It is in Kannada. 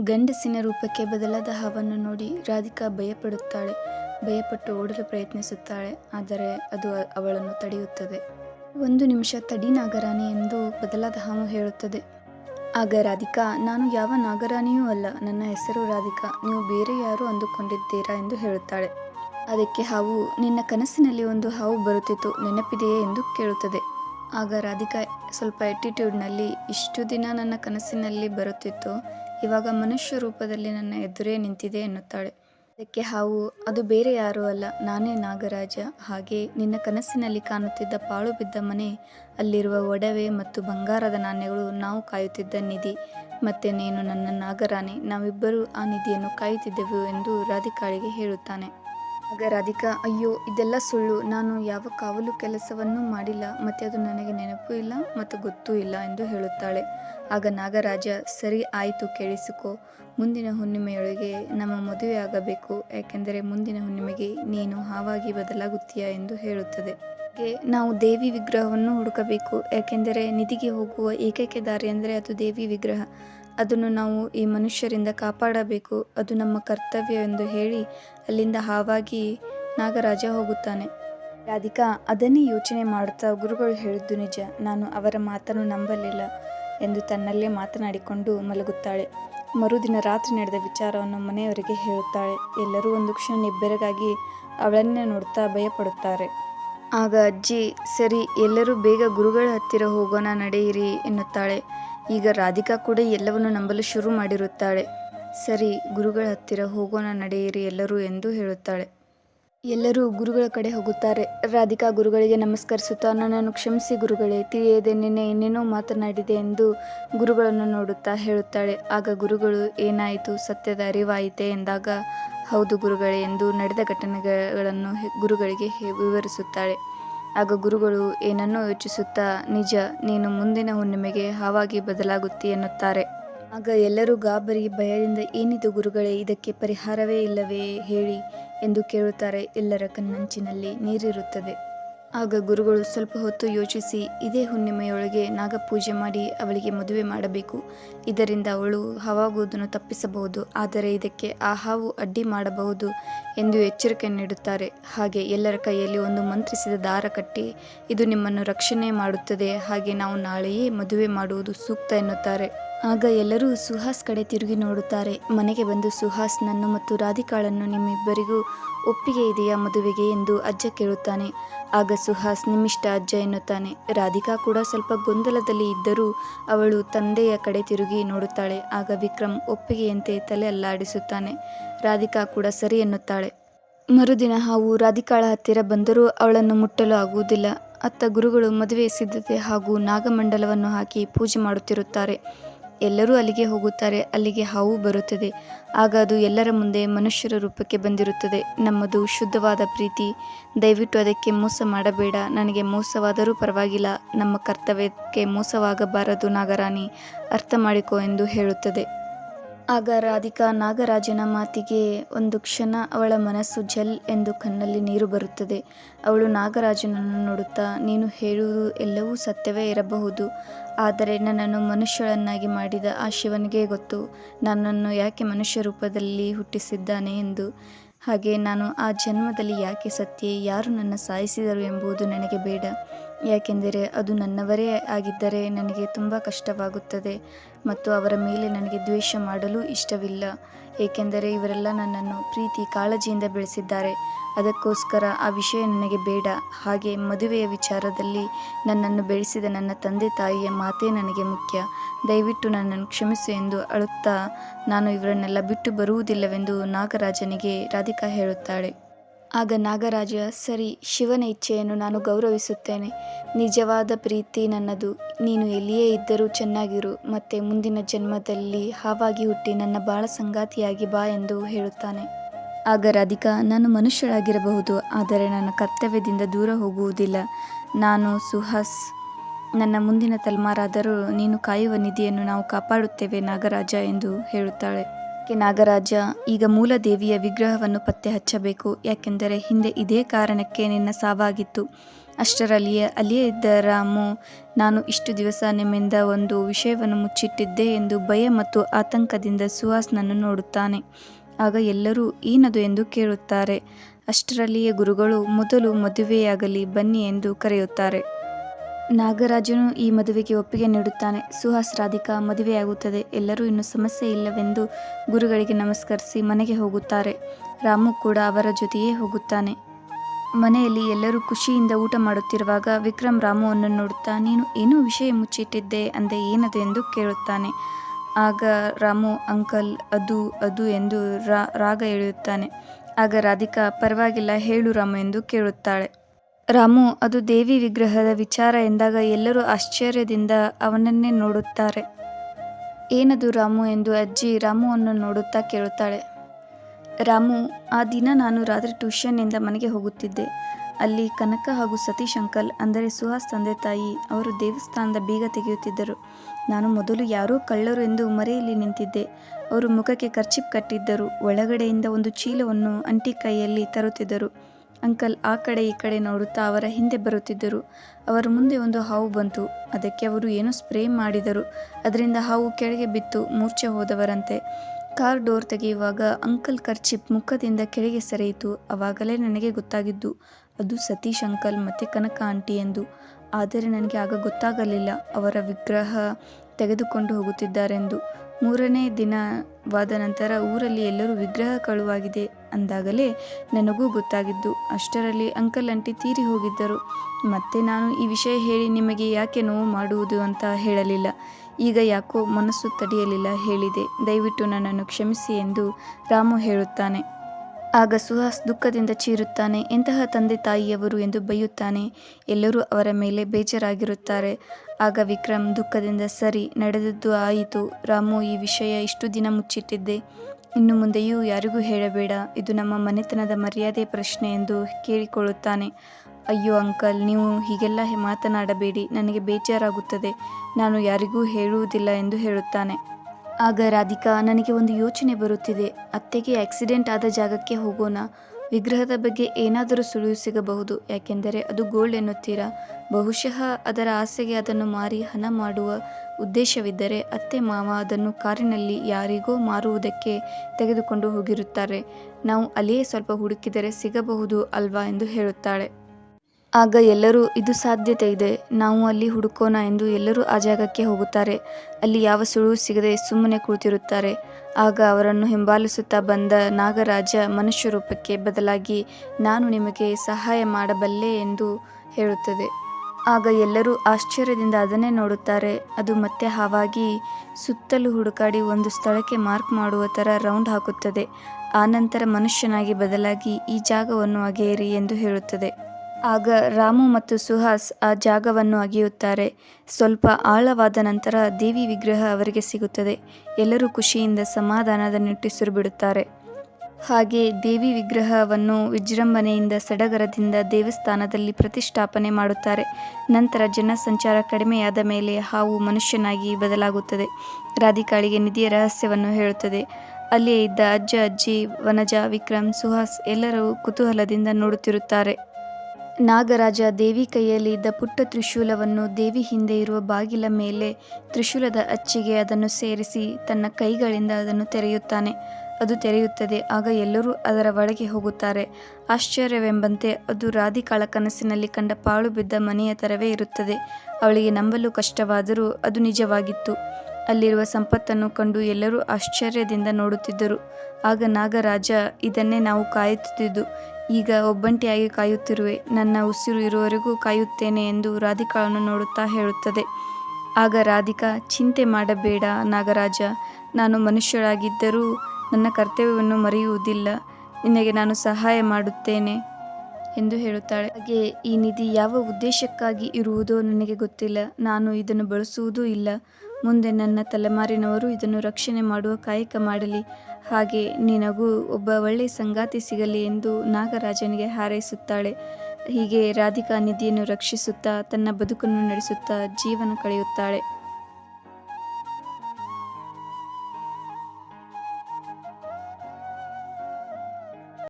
ಗಂಡಸಿನ ರೂಪಕ್ಕೆ ಬದಲಾದ ಹಾವನ್ನು ನೋಡಿ ರಾಧಿಕಾ ಭಯಪಡುತ್ತಾಳೆ. ಭಯಪಟ್ಟು ಓಡಲು ಪ್ರಯತ್ನಿಸುತ್ತಾಳೆ. ಆದರೆ ಅದು ಅವಳನ್ನು ತಡೆಯುತ್ತದೆ. ಒಂದು ನಿಮಿಷ ತಡಿ ನಾಗರಾಣಿ ಎಂದು ಬದಲಾದ ಹಾವು ಹೇಳುತ್ತದೆ. ಆಗ ರಾಧಿಕಾ, ನಾನು ಯಾವ ನಾಗರಾಣಿಯೂ ಅಲ್ಲ. ನನ್ನ ಹೆಸರು ರಾಧಿಕಾ. ನೀವು ಬೇರೆ ಯಾರು ಅಂದುಕೊಂಡಿದ್ದೀರಾ ಎಂದು ಹೇಳುತ್ತಾಳೆ. ಅದಕ್ಕೆ ಹಾವು, ನಿನ್ನ ಕನಸಿನಲ್ಲಿ ಒಂದು ಹಾವು ಬರುತ್ತಿತ್ತು. ನೆನಪಿದೆಯೇ ಎಂದು ಕೇಳುತ್ತದೆ. ಆಗ ರಾಧಿಕಾ ಸ್ವಲ್ಪ ಎಟಿಟ್ಯೂಡ್ನಲ್ಲಿ ಇಷ್ಟು ದಿನ ನನ್ನ ಕನಸಿನಲ್ಲಿ ಬರುತ್ತಿತ್ತು. ಇವಾಗ ಮನುಷ್ಯ ರೂಪದಲ್ಲಿ ನನ್ನ ಎದುರೇ ನಿಂತಿದೆ ಎನ್ನುತ್ತಾಳೆ. ಅದಕ್ಕೆ ಹಾವು, ಅದು ಬೇರೆ ಯಾರೂ ಅಲ್ಲ, ನಾನೇ ನಾಗರಾಜ. ಹಾಗೆ ನಿನ್ನ ಕನಸಿನಲ್ಲಿ ಕಾಣುತ್ತಿದ್ದ ಪಾಳು ಬಿದ್ದ ಮನೆ, ಅಲ್ಲಿರುವ ಒಡವೆ ಮತ್ತು ಬಂಗಾರದ ನಾಣ್ಯಗಳು ನಾವು ಕಾಯುತ್ತಿದ್ದ ನಿಧಿ. ಮತ್ತೆ ನೀನು ನನ್ನ ನಾಗರಾಣಿ, ನಾವಿಬ್ಬರೂ ಆ ನಿಧಿಯನ್ನು ಕಾಯುತ್ತಿದ್ದೆವು ಎಂದು ರಾಧಿಕಾಳಿಗೆ ಹೇಳುತ್ತಾನೆ. ಆಗ ರಾಧಿಕಾ, ಅಯ್ಯೋ, ಇದೆಲ್ಲ ಸುಳ್ಳು. ನಾನು ಯಾವ ಕಾವಲು ಕೆಲಸವನ್ನು ಮಾಡಿಲ್ಲ. ಮತ್ತು ಅದು ನನಗೆ ನೆನಪು ಇಲ್ಲ ಮತ್ತು ಗೊತ್ತೂ ಇಲ್ಲ ಎಂದು ಹೇಳುತ್ತಾಳೆ. ಆಗ ನಾಗರಾಜ, ಸರಿ, ಆಯಿತು, ಕೇಳಿಸಿಕೊ. ಮುಂದಿನ ಹುಣ್ಣಿಮೆಯೊಳಗೆ ನಮ್ಮ ಮದುವೆ ಆಗಬೇಕು. ಯಾಕೆಂದರೆ ಮುಂದಿನ ಹುಣ್ಣಿಮೆಗೆ ನೀನು ಹಾವಾಗಿ ಬದಲಾಗುತ್ತೀಯಾ ಎಂದು ಹೇಳುತ್ತದೆ. ನಾವು ದೇವಿ ವಿಗ್ರಹವನ್ನು ಹುಡುಕಬೇಕು. ಯಾಕೆಂದರೆ ನಿಧಿಗೆ ಹೋಗುವ ಏಕೈಕ ದಾರಿ ಅಂದರೆ ಅದು ದೇವಿ ವಿಗ್ರಹ. ಅದನ್ನು ನಾವು ಈ ಮನುಷ್ಯರಿಂದ ಕಾಪಾಡಬೇಕು. ಅದು ನಮ್ಮ ಕರ್ತವ್ಯ ಎಂದು ಹೇಳಿ ಅಲ್ಲಿಂದ ಹಾವಾಗಿ ನಾಗರಾಜ ಹೋಗುತ್ತಾನೆ. ರಾಧಿಕಾ, ಅದನ್ನೇ ಯೋಚನೆ ಮಾಡುತ್ತಾ ಗುರುಗಳು ಹೇಳಿದ್ದು ನಿಜ. ನಾನು ಅವರ ಮಾತನ್ನು ನಂಬಲಿಲ್ಲ ಎಂದು ತನ್ನಲ್ಲೇ ಮಾತನಾಡಿಕೊಂಡು ಮಲಗುತ್ತಾಳೆ. ಮರುದಿನ ರಾತ್ರಿ ನಡೆದ ವಿಚಾರವನ್ನು ಮನೆಯವರಿಗೆ ಹೇಳುತ್ತಾಳೆ. ಎಲ್ಲರೂ ಒಂದು ಕ್ಷಣ ನಿಬ್ಬೆರಗಾಗಿ ಅವಳನ್ನೇ ನೋಡುತ್ತಾ ಭಯಪಡುತ್ತಾರೆ. ಆಗ ಅಜ್ಜಿ, ಸರಿ, ಎಲ್ಲರೂ ಬೇಗ ಗುರುಗಳ ಹತ್ತಿರ ಹೋಗೋಣ, ನಡೆಯಿರಿ ಎನ್ನುತ್ತಾಳೆ. ಈಗ ರಾಧಿಕಾ ಕೂಡ ಎಲ್ಲವನ್ನು ನಂಬಲು ಶುರು ಮಾಡಿರುತ್ತಾಳೆ. ಸರಿ, ಗುರುಗಳ ಹತ್ತಿರ ಹೋಗೋಣ ನಡೆಯಿರಿ ಎಲ್ಲರೂ ಎಂದು ಹೇಳುತ್ತಾಳೆ. ಎಲ್ಲರೂ ಗುರುಗಳ ಕಡೆ ಹೋಗುತ್ತಾರೆ. ರಾಧಿಕಾ ಗುರುಗಳಿಗೆ ನಮಸ್ಕರಿಸುತ್ತಾ, ನನ್ನನ್ನು ಕ್ಷಮಿಸಿ ಗುರುಗಳೇ, ತಿಳಿಯದೆ ನಿನ್ನೆ ಏನೇನೋ ಮಾತನಾಡಿದೆ ಎಂದು ಗುರುಗಳನ್ನು ನೋಡುತ್ತಾ ಹೇಳುತ್ತಾಳೆ. ಆಗ ಗುರುಗಳು, ಏನಾಯಿತು? ಸತ್ಯದ ಅರಿವಾಯಿತೆ ಎಂದಾಗ, ಹೌದು ಗುರುಗಳೇ ಎಂದು ನಡೆದ ಘಟನೆಗಳನ್ನು ಗುರುಗಳಿಗೆ ವಿವರಿಸುತ್ತಾಳೆ. ಆಗ ಗುರುಗಳು ಏನನ್ನೋ ಯೋಚಿಸುತ್ತಾ, ನಿಜ, ನೀನು ಮುಂದಿನ ಹುಣ್ಣಿಮೆಗೆ ಹಾವಾಗಿ ಬದಲಾಗುತ್ತಿ ಎನ್ನುತ್ತಾರೆ. ಆಗ ಎಲ್ಲರೂ ಗಾಬರಿ, ಭಯದಿಂದ ಏನಿದು ಗುರುಗಳೇ, ಇದಕ್ಕೆ ಪರಿಹಾರವೇ ಇಲ್ಲವೇ ಹೇಳಿ ಎಂದು ಕೇಳುತ್ತಾರೆ. ಎಲ್ಲರ ಕಣ್ಣಂಚಿನಲ್ಲಿ ನೀರಿರುತ್ತದೆ. ಆಗ ಗುರುಗಳು ಸ್ವಲ್ಪ ಹೊತ್ತು ಯೋಚಿಸಿ, ಇದೇ ಹುಣ್ಣಿಮೆಯೊಳಗೆ ನಾಗಪೂಜೆ ಮಾಡಿ ಅವಳಿಗೆ ಮದುವೆ ಮಾಡಬೇಕು. ಇದರಿಂದ ಅವಳು ಹವಾಗುವುದನ್ನು ತಪ್ಪಿಸಬಹುದು, ಆದರೆ ಇದಕ್ಕೆ ಆ ಹಾವು ಅಡ್ಡಿ ಮಾಡಬಹುದು ಎಂದು ಎಚ್ಚರಿಕೆ ನೀಡುತ್ತಾರೆ. ಹಾಗೆ ಎಲ್ಲರ ಕೈಯಲ್ಲಿ ಒಂದು ಮಂತ್ರಿಸಿದ ದಾರ ಕಟ್ಟಿ, ಇದು ನಿಮ್ಮನ್ನು ರಕ್ಷಣೆ ಮಾಡುತ್ತದೆ, ಹಾಗೆ ನಾವು ನಾಳೆಯೇ ಮದುವೆ ಮಾಡುವುದು ಸೂಕ್ತ ಎನ್ನುತ್ತಾರೆ. ಆಗ ಎಲ್ಲರೂ ಸುಹಾಸ್ ಕಡೆ ತಿರುಗಿ ನೋಡುತ್ತಾರೆ. ಮನೆಗೆ ಬಂದು ಸುಹಾಸ್ ನನ್ನ ಮತ್ತು ರಾಧಿಕಾಳನ್ನು ನಿಮ್ಮಿಬ್ಬರಿಗೂ ಒಪ್ಪಿಗೆ ಇದೆಯಾ ಮದುವೆಗೆ ಎಂದು ಅಜ್ಜ ಕೇಳುತ್ತಾನೆ. ಆಗ ಸುಹಾಸ್ ನಿಮ್ಮಿಷ್ಟ ಅಜ್ಜ ಎನ್ನುತ್ತಾನೆ. ರಾಧಿಕಾ ಕೂಡ ಸ್ವಲ್ಪ ಗೊಂದಲದಲ್ಲಿ ಇದ್ದರೂ ಅವಳು ತಂದೆಯ ಕಡೆ ತಿರುಗಿ ನೋಡುತ್ತಾಳೆ. ಆಗ ವಿಕ್ರಮ್ ಒಪ್ಪಿಗೆಯಂತೆ ತಲೆ ಅಲ್ಲಾಡಿಸುತ್ತಾನೆ ರಾಧಿಕಾ ಕೂಡ ಸರಿ ಎನ್ನುತ್ತಾಳೆ. ಮರುದಿನ ಹಾವು ರಾಧಿಕಾಳ ಹತ್ತಿರ ಬಂದರೂ ಅವಳನ್ನು ಮುಟ್ಟಲು ಆಗುವುದಿಲ್ಲ. ಅತ್ತ ಗುರುಗಳು ಮದುವೆ ಸಿದ್ಧತೆ ಹಾಗೂ ನಾಗಮಂಡಲವನ್ನು ಹಾಕಿ ಪೂಜೆ ಮಾಡುತ್ತಿರುತ್ತಾರೆ. ಎಲ್ಲರೂ ಅಲ್ಲಿಗೆ ಹೋಗುತ್ತಾರೆ, ಅಲ್ಲಿಗೆ ಹಾವು ಬರುತ್ತದೆ. ಆಗ ಅದು ಎಲ್ಲರ ಮುಂದೆ ಮನುಷ್ಯರ ರೂಪಕ್ಕೆ ಬಂದಿರುತ್ತದೆ. ನಮ್ಮದು ಶುದ್ಧವಾದ ಪ್ರೀತಿ. ದಯವಿಟ್ಟು ಅದಕ್ಕೆ ಮೋಸ ಮಾಡಬೇಡ. ನನಗೆ ಮೋಸವಾದರೂ ಪರವಾಗಿಲ್ಲ. ನಮ್ಮ ಕರ್ತವ್ಯಕ್ಕೆ ಮೋಸವಾಗಬಾರದು ನಾಗರಾಣಿ. ಅರ್ಥ ಮಾಡಿಕೊ ಎಂದು ಹೇಳುತ್ತದೆ. ಆಗ ರಾಧಿಕಾ ನಾಗರಾಜನ ಮಾತಿಗೆ ಒಂದು ಕ್ಷಣ ಅವಳ ಮನಸ್ಸು ಜಲ್ ಎಂದು ಕಣ್ಣಲ್ಲಿ ನೀರು ಬರುತ್ತದೆ. ಅವಳು ನಾಗರಾಜನನ್ನು ನೋಡುತ್ತಾ, ನೀನು ಹೇಳುವುದು ಎಲ್ಲವೂ ಸತ್ಯವೇ ಇರಬಹುದು. ಆದರೆ ನನ್ನನ್ನು ಮನುಷ್ಯಳನ್ನಾಗಿ ಮಾಡಿದ ಆ ಶಿವನಿಗೆ ಗೊತ್ತು. ನನ್ನನ್ನು ಯಾಕೆ ಮನುಷ್ಯ ರೂಪದಲ್ಲಿ ಹುಟ್ಟಿಸಿದ್ದಾನೆ ಎಂದು. ಹಾಗೆ ನಾನು ಆ ಜನ್ಮದಲ್ಲಿ ಯಾಕೆ ಸತ್ಯ, ಯಾರು ನನ್ನ ಸಾಯಿಸಿದರು ಎಂಬುದು ನನಗೆ ಬೇಡ. ಯಾಕೆಂದರೆ ಅದು ನನ್ನವರೇ ಆಗಿದ್ದರೆ ನನಗೆ ತುಂಬ ಕಷ್ಟವಾಗುತ್ತದೆ ಮತ್ತು ಅವರ ಮೇಲೆ ನನಗೆ ದ್ವೇಷ ಮಾಡಲು ಇಷ್ಟವಿಲ್ಲ. ಏಕೆಂದರೆ ಇವರೆಲ್ಲ ನನ್ನನ್ನು ಪ್ರೀತಿ ಕಾಳಜಿಯಿಂದ ಬೆಳೆಸಿದ್ದಾರೆ. ಅದಕ್ಕೋಸ್ಕರ ಆ ವಿಷಯ ನನಗೆ ಬೇಡ. ಹಾಗೆ ಮದುವೆಯ ವಿಚಾರದಲ್ಲಿ ನನ್ನನ್ನು ಬೆಳೆಸಿದ ನನ್ನ ತಂದೆ ತಾಯಿಯ ಮಾತೇ ನನಗೆ ಮುಖ್ಯ. ದಯವಿಟ್ಟು ನನ್ನನ್ನು ಕ್ಷಮಿಸು ಎಂದು ಅಳುತ್ತಾ ನಾನು ಇವರನ್ನೆಲ್ಲ ಬಿಟ್ಟು ಬರುವುದಿಲ್ಲವೆಂದು ನಾಗರಾಜನಿಗೆ ರಾಧಿಕಾ ಹೇಳುತ್ತಾಳೆ. ಆಗ ನಾಗರಾಜ, ಸರಿ, ಶಿವನ ಇಚ್ಛೆಯನ್ನು ನಾನು ಗೌರವಿಸುತ್ತೇನೆ. ನಿಜವಾದ ಪ್ರೀತಿ ನನ್ನದು. ನೀನು ಎಲ್ಲಿಯೇ ಇದ್ದರೂ ಚೆನ್ನಾಗಿರು. ಮತ್ತೆ ಮುಂದಿನ ಜನ್ಮದಲ್ಲಿ ಹಾವಾಗಿ ಹುಟ್ಟಿ ನನ್ನ ಬಾಳ ಸಂಗಾತಿಯಾಗಿ ಬಾ ಎಂದು ಹೇಳುತ್ತಾನೆ. ಆಗ ರಾಧಿಕಾ, ನಾನು ಮನುಷ್ಯಳಾಗಿರಬಹುದು, ಆದರೆ ನನ್ನ ಕರ್ತವ್ಯದಿಂದ ದೂರ ಹೋಗುವುದಿಲ್ಲ. ನಾನು ಸುಹಾಸ್. ನನ್ನ ಮುಂದಿನ ತಲೆಮಾರಾದರೂ ನೀನು ಕಾಯುವ ನಿಧಿಯನ್ನು ನಾವು ಕಾಪಾಡುತ್ತೇವೆ ನಾಗರಾಜ ಎಂದು ಹೇಳುತ್ತಾಳೆ. ಅದಕ್ಕೆ ನಾಗರಾಜ, ಈಗ ಮೂಲದೇವಿಯ ವಿಗ್ರಹವನ್ನು ಪತ್ತೆ ಹಚ್ಚಬೇಕು. ಯಾಕೆಂದರೆ ಹಿಂದೆ ಇದೇ ಕಾರಣಕ್ಕೆ ನಿನ್ನ ಸಾವಾಗಿತ್ತು. ಅಷ್ಟರಲ್ಲಿಯೇ ಅಲ್ಲಿಯೇ ಇದ್ದ ರಾಮು, ನಾನು ಇಷ್ಟು ದಿವಸ ನಿಮ್ಮಿಂದ ಒಂದು ವಿಷಯವನ್ನು ಮುಚ್ಚಿಟ್ಟಿದ್ದೆ ಎಂದು ಭಯ ಮತ್ತು ಆತಂಕದಿಂದ ಸುಹಾಸ್ನನ್ನು ನೋಡುತ್ತಾನೆ. ಆಗ ಎಲ್ಲರೂ ಏನದು ಎಂದು ಕೇಳುತ್ತಾರೆ. ಅಷ್ಟರಲ್ಲಿಯೇ ಗುರುಗಳು, ಮೊದಲು ಮದುವೆಯಾಗಲಿ ಬನ್ನಿ ಎಂದು ಕರೆಯುತ್ತಾರೆ. ನಾಗರಾಜನು ಈ ಮದುವೆಗೆ ಒಪ್ಪಿಗೆ ನೀಡುತ್ತಾನೆ. ಸುಹಾಸ್ ರಾಧಿಕಾ, ಮದುವೆಯಾಗುತ್ತದೆ. ಎಲ್ಲರೂ ಇನ್ನು ಸಮಸ್ಯೆ ಇಲ್ಲವೆಂದು ಗುರುಗಳಿಗೆ ನಮಸ್ಕರಿಸಿ ಮನೆಗೆ ಹೋಗುತ್ತಾರೆ. ರಾಮು ಕೂಡ ಅವರ ಜೊತೆಯೇ ಹೋಗುತ್ತಾನೆ. ಮನೆಯಲ್ಲಿ ಎಲ್ಲರೂ ಖುಷಿಯಿಂದ ಊಟ ಮಾಡುತ್ತಿರುವಾಗ ವಿಕ್ರಮ್ ರಾಮುವನ್ನು ನೋಡುತ್ತಾ, ನೀನು ಏನೂ ವಿಷಯ ಮುಚ್ಚಿಟ್ಟಿದ್ದೆ ಅಂದೆ ಏನದು? ಎಂದು ಕೇಳುತ್ತಾನೆ. ಆಗ ರಾಮು, ಅಂಕಲ್, ಅದು ಅದು ಎಂದು ರಾಗ ಎಳೆಯುತ್ತಾನೆ. ಆಗ ರಾಧಿಕಾ, ಪರವಾಗಿಲ್ಲ, ಹೇಳು ರಾಮು ಎಂದು ಕೇಳುತ್ತಾಳೆ. ರಾಮು, ಅದು ದೇವಿ ವಿಗ್ರಹದ ವಿಚಾರ ಎಂದಾಗ ಎಲ್ಲರೂ ಆಶ್ಚರ್ಯದಿಂದ ಅವನನ್ನೇ ನೋಡುತ್ತಾರೆ. ಏನದು ರಾಮು ಎಂದು ಅಜ್ಜಿ ರಾಮುವನ್ನು ನೋಡುತ್ತಾ ಕೇಳುತ್ತಾಳೆ. ರಾಮು, ಆ ದಿನ ನಾನು ರಾತ್ರಿ ಟ್ಯೂಷನ್ನಿಂದ ಮನೆಗೆ ಹೋಗುತ್ತಿದ್ದೆ. ಅಲ್ಲಿ ಕನಕ ಹಾಗೂ ಸತೀಶ್ ಅಂಕಲ್, ಅಂದರೆ ಸುಹಾಸ್ ತಂದೆ ತಾಯಿ, ಅವರು ದೇವಸ್ಥಾನದ ಬೀಗ ತೆಗೆಯುತ್ತಿದ್ದರು. ನಾನು ಮೊದಲು ಯಾರೋ ಕಳ್ಳರು ಎಂದು ಮರೆಯಲ್ಲಿ ನಿಂತಿದ್ದೆ. ಅವರು ಮುಖಕ್ಕೆ ಕರ್ಚಿಪ್ ಕಟ್ಟಿದ್ದರು. ಒಳಗಡೆಯಿಂದ ಒಂದು ಚೀಲವನ್ನು ಅಂಟಿ ಕೈಯಲ್ಲಿ ತರುತ್ತಿದ್ದರು. ಅಂಕಲ್ ಆ ಕಡೆ ಈ ಕಡೆ ನೋಡುತ್ತಾ ಅವರ ಹಿಂದೆ ಬರುತ್ತಿದ್ದರು. ಅವರ ಮುಂದೆ ಒಂದು ಹಾವು ಬಂತು. ಅದಕ್ಕೆ ಅವರು ಏನೋ ಸ್ಪ್ರೇ ಮಾಡಿದರು. ಅದರಿಂದ ಹಾವು ಕೆಳಗೆ ಬಿತ್ತು, ಮೂರ್ಛೆ ಹೋದವರಂತೆ. ಕಾರ್ ಡೋರ್ ತೆಗೆಯುವಾಗ ಅಂಕಲ್ ಕರ್ಚಿಪ್ ಮುಖದಿಂದ ಕೆಳಗೆ ಸರಿಯಿತು. ಆವಾಗಲೇ ನನಗೆ ಗೊತ್ತಾಗಿದ್ದು, ಅದು ಸತೀಶ್ ಅಂಕಲ್ ಮತ್ತು ಕನಕ ಆಂಟಿ ಎಂದು. ಆದರೆ ನನಗೆ ಆಗ ಗೊತ್ತಾಗಲಿಲ್ಲ. ಅವರ ವಿಗ್ರಹ ತೆಗೆದುಕೊಂಡು ಹೋಗುತ್ತಿದ್ದಾರೆಂದು. ಮೂರನೇ ದಿನವಾದ ನಂತರ ಊರಲ್ಲಿ ಎಲ್ಲರೂ ವಿಗ್ರಹ ಕಳುವಾಗಿದೆ. ಅಂದಾಗಲೇ ನನಗೂ ಗೊತ್ತಾಗಿದ್ದು. ಅಷ್ಟರಲ್ಲಿ ಅಂಕಲ್ ಅಂಟಿ ತೀರಿ ಹೋಗಿದ್ದರು. ಮತ್ತೆ ನಾನು ಈ ವಿಷಯ ಹೇಳಿ ನಿಮಗೆ ಯಾಕೆ ನೋವು ಮಾಡುವುದು ಅಂತ ಹೇಳಲಿಲ್ಲ. ಈಗ ಯಾಕೋ ಮನಸ್ಸು ತಡೆಯಲಿಲ್ಲ ಹೇಳಿದೆ. ದಯವಿಟ್ಟು ನನ್ನನ್ನು ಕ್ಷಮಿಸಿ ಎಂದು ರಾಮು ಹೇಳುತ್ತಾನೆ. ಆಗ ಸುಹಾಸ್ ದುಃಖದಿಂದ ಚೀರುತ್ತಾನೆ. ಎಂತಹ ತಂದೆ ತಾಯಿಯವರು ಎಂದು ಬೈಯುತ್ತಾನೆ. ಎಲ್ಲರೂ ಅವರ ಮೇಲೆ ಬೇಜಾರಾಗಿರುತ್ತಾರೆ. ಆಗ ವಿಕ್ರಮ್ ದುಃಖದಿಂದ ಸರಿ, ನಡೆದದ್ದು ಆಯಿತು. ರಾಮು ಈ ವಿಷಯ ಇಷ್ಟು ದಿನ ಮುಚ್ಚಿಟ್ಟಿದ್ದೆ. ಇನ್ನು ಮುಂದೆಯೂ ಯಾರಿಗೂ ಹೇಳಬೇಡ. ಇದು ನಮ್ಮ ಮನೆತನದ ಮರ್ಯಾದೆ ಪ್ರಶ್ನೆ ಎಂದು ಕೇಳಿಕೊಳ್ಳುತ್ತಾನೆ. ಅಯ್ಯೋ ಅಂಕಲ್, ನೀವು ಹೀಗೆಲ್ಲ ಮಾತನಾಡಬೇಡಿ. ನನಗೆ ಬೇಜಾರಾಗುತ್ತದೆ. ನಾನು ಯಾರಿಗೂ ಹೇಳುವುದಿಲ್ಲ ಎಂದು ಹೇಳುತ್ತಾನೆ. ಆಗ ರಾಧಿಕಾ, ನನಗೆ ಒಂದು ಯೋಚನೆ ಬರುತ್ತಿದೆ. ಅತ್ತೆಗೆ ಆಕ್ಸಿಡೆಂಟ್ ಆದ ಜಾಗಕ್ಕೆ ಹೋಗೋಣ. ವಿಗ್ರಹದ ಬಗ್ಗೆ ಏನಾದರೂ ಸುಳಿವು ಸಿಗಬಹುದು, ಯಾಕೆಂದರೆ ಅದು ಗೋಲ್ಡ್ ಎನ್ನುತ್ತೀರಾ? ಬಹುಶಃ ಅದರ ಆಸೆಗೆ ಅದನ್ನು ಮಾರಿ ಹಣ ಮಾಡುವ ಉದ್ದೇಶವಿದ್ದರೆ ಅತ್ತೆ ಮಾವ ಅದನ್ನು ಕಾರಿನಲ್ಲಿ ಯಾರಿಗೋ ಮಾರುವುದಕ್ಕೆ ತೆಗೆದುಕೊಂಡು ಹೋಗಿರುತ್ತಾರೆ. ನಾವು ಅಲ್ಲಿಯೇ ಸ್ವಲ್ಪ ಹುಡುಕಿದರೆ ಸಿಗಬಹುದು ಅಲ್ವಾ ಎಂದು ಹೇಳುತ್ತಾಳೆ. ಆಗ ಎಲ್ಲರೂ, ಇದು ಸಾಧ್ಯತೆ ಇದೆ. ನಾವು ಅಲ್ಲಿ ಹುಡುಕೋಣ ಎಂದು ಎಲ್ಲರೂ ಆ ಜಾಗಕ್ಕೆ ಹೋಗುತ್ತಾರೆ. ಅಲ್ಲಿ ಯಾವ ಸುಳಿವು ಸಿಗದೆ ಸುಮ್ಮನೆ ಕುಳಿತಿರುತ್ತಾರೆ ಆಗ ಅವರನ್ನು ಹಿಂಬಾಲಿಸುತ್ತಾ ಬಂದ ನಾಗರಾಜ ಮನುಷ್ಯ ರೂಪಕ್ಕೆ ಬದಲಾಗಿ, ನಾನು ನಿಮಗೆ ಸಹಾಯ ಮಾಡಬಲ್ಲೆ ಎಂದು ಹೇಳುತ್ತದೆ. ಆಗ ಎಲ್ಲರೂ ಆಶ್ಚರ್ಯದಿಂದ ಅದನ್ನೇ ನೋಡುತ್ತಾರೆ. ಅದು ಮತ್ತೆ ಹಾವಾಗಿ ಸುತ್ತಲೂ ಹುಡುಕಾಡಿ ಒಂದು ಸ್ಥಳಕ್ಕೆ ಮಾರ್ಕ್ ಮಾಡುವ ಥರ ರೌಂಡ್ ಹಾಕುತ್ತದೆ. ಆನಂತರ ಮನುಷ್ಯನಾಗಿ ಬದಲಾಗಿ ಈ ಜಾಗವನ್ನು ಅಗೆಯಿರಿ ಎಂದು ಹೇಳುತ್ತದೆ. ಆಗ ರಾಮು ಮತ್ತು ಸುಹಾಸ್ ಆ ಜಾಗವನ್ನು ಅಗೆಯುತ್ತಾರೆ. ಸ್ವಲ್ಪ ಆಳವಾದ ನಂತರ ದೇವಿ ವಿಗ್ರಹ ಅವರಿಗೆ ಸಿಗುತ್ತದೆ. ಎಲ್ಲರೂ ಖುಷಿಯಿಂದ ಸಮಾಧಾನದ ನಿಟ್ಟುಸಿರು ಬಿಡುತ್ತಾರೆ ಹಾಗೆ ದೇವಿ ವಿಗ್ರಹವನ್ನು ವಿಜೃಂಭಣೆಯಿಂದ ಸಡಗರದಿಂದ ದೇವಸ್ಥಾನದಲ್ಲಿ ಪ್ರತಿಷ್ಠಾಪನೆ ಮಾಡುತ್ತಾರೆ. ನಂತರ ಜನಸಂಚಾರ ಕಡಿಮೆಯಾದ ಮೇಲೆ ಹಾವು ಮನುಷ್ಯನಾಗಿ ಬದಲಾಗುತ್ತದೆ. ರಾಧಿಕಾಳಿಗೆ ನಿಧಿಯ ರಹಸ್ಯವನ್ನು ಹೇಳುತ್ತದೆ. ಅಲ್ಲಿಯೇ ಇದ್ದ ಅಜ್ಜ, ಅಜ್ಜಿ, ವನಜ, ವಿಕ್ರಮ್, ಸುಹಾಸ್ ಎಲ್ಲರೂ ಕುತೂಹಲದಿಂದ ನೋಡುತ್ತಿರುತ್ತಾರೆ. ನಾಗರಾಜ ದೇವಿ ಕೈಯಲ್ಲಿ ಇದ್ದ ಪುಟ್ಟ ತ್ರಿಶೂಲವನ್ನು ದೇವಿ ಹಿಂದೆ ಇರುವ ಬಾಗಿಲ ಮೇಲೆ ತ್ರಿಶೂಲದ ಅಚ್ಚಿಗೆ ಅದನ್ನು ಸೇರಿಸಿ ತನ್ನ ಕೈಗಳಿಂದ ಅದನ್ನು ತೆರೆಯುತ್ತಾನೆ. ಅದು ತೆರೆಯುತ್ತದೆ. ಆಗ ಎಲ್ಲರೂ ಅದರ ಒಳಗೆ ಹೋಗುತ್ತಾರೆ. ಆಶ್ಚರ್ಯವೆಂಬಂತೆ ಅದು ರಾಧಿಕಾಳ ಕನಸಿನಲ್ಲಿ ಕಂಡ ಪಾಳು ಬಿದ್ದ ಮನೆಯ ಥರವೇ ಇರುತ್ತದೆ. ಅವಳಿಗೆ ನಂಬಲು ಕಷ್ಟವಾದರೂ ಅದು ನಿಜವಾಗಿತ್ತು. ಅಲ್ಲಿರುವ ಸಂಪತ್ತನ್ನು ಕಂಡು ಎಲ್ಲರೂ ಆಶ್ಚರ್ಯದಿಂದ ನೋಡುತ್ತಿದ್ದರು. ಆಗ ನಾಗರಾಜ, ಇದನ್ನೇ ನಾವು ಕಾಯುತ್ತಿದ್ದು ಈಗ ಒಬ್ಬಂಟಿಯಾಗಿ ಕಾಯುತ್ತಿರುವೆ. ನನ್ನ ಉಸಿರು ಇರುವವರೆಗೂ ಕಾಯುತ್ತೇನೆ ಎಂದು ರಾಧಿಕಾಳನ್ನು ನೋಡುತ್ತಾ ಹೇಳುತ್ತದೆ. ಆಗ ರಾಧಿಕಾ, ಚಿಂತೆ ಮಾಡಬೇಡ ನಾಗರಾಜ. ನಾನು ಮನುಷ್ಯಳಾಗಿದ್ದರೂ ನನ್ನ ಕರ್ತವ್ಯವನ್ನು ಮರೆಯುವುದಿಲ್ಲ. ನಿನಗೆ ನಾನು ಸಹಾಯ ಮಾಡುತ್ತೇನೆ ಎಂದು ಹೇಳುತ್ತಾಳೆ. ಹಾಗೆ ಈ ನಿಧಿ ಯಾವ ಉದ್ದೇಶಕ್ಕಾಗಿ ಇರುವುದೋ ನನಗೆ ಗೊತ್ತಿಲ್ಲ. ನಾನು ಇದನ್ನು ಬಳಸುವುದೂ ಇಲ್ಲ. ಮುಂದೆ ನನ್ನ ತಲೆಮಾರಿನವರು ಇದನ್ನು ರಕ್ಷಣೆ ಮಾಡುವ ಕಾಯಕ ಮಾಡಲಿ. ಹಾಗೆ ನಿನಗೂ ಒಬ್ಬ ಒಳ್ಳೆಯ ಸಂಗಾತಿ ಸಿಗಲಿ ಎಂದು ನಾಗರಾಜನಿಗೆ ಹಾರೈಸುತ್ತಾಳೆ. ಹೀಗೆ ರಾಧಿಕಾ ನಿಧಿಯನ್ನು ರಕ್ಷಿಸುತ್ತಾ ತನ್ನ ಬದುಕನ್ನು ನಡೆಸುತ್ತಾ ಜೀವನ ಕಳೆಯುತ್ತಾಳೆ.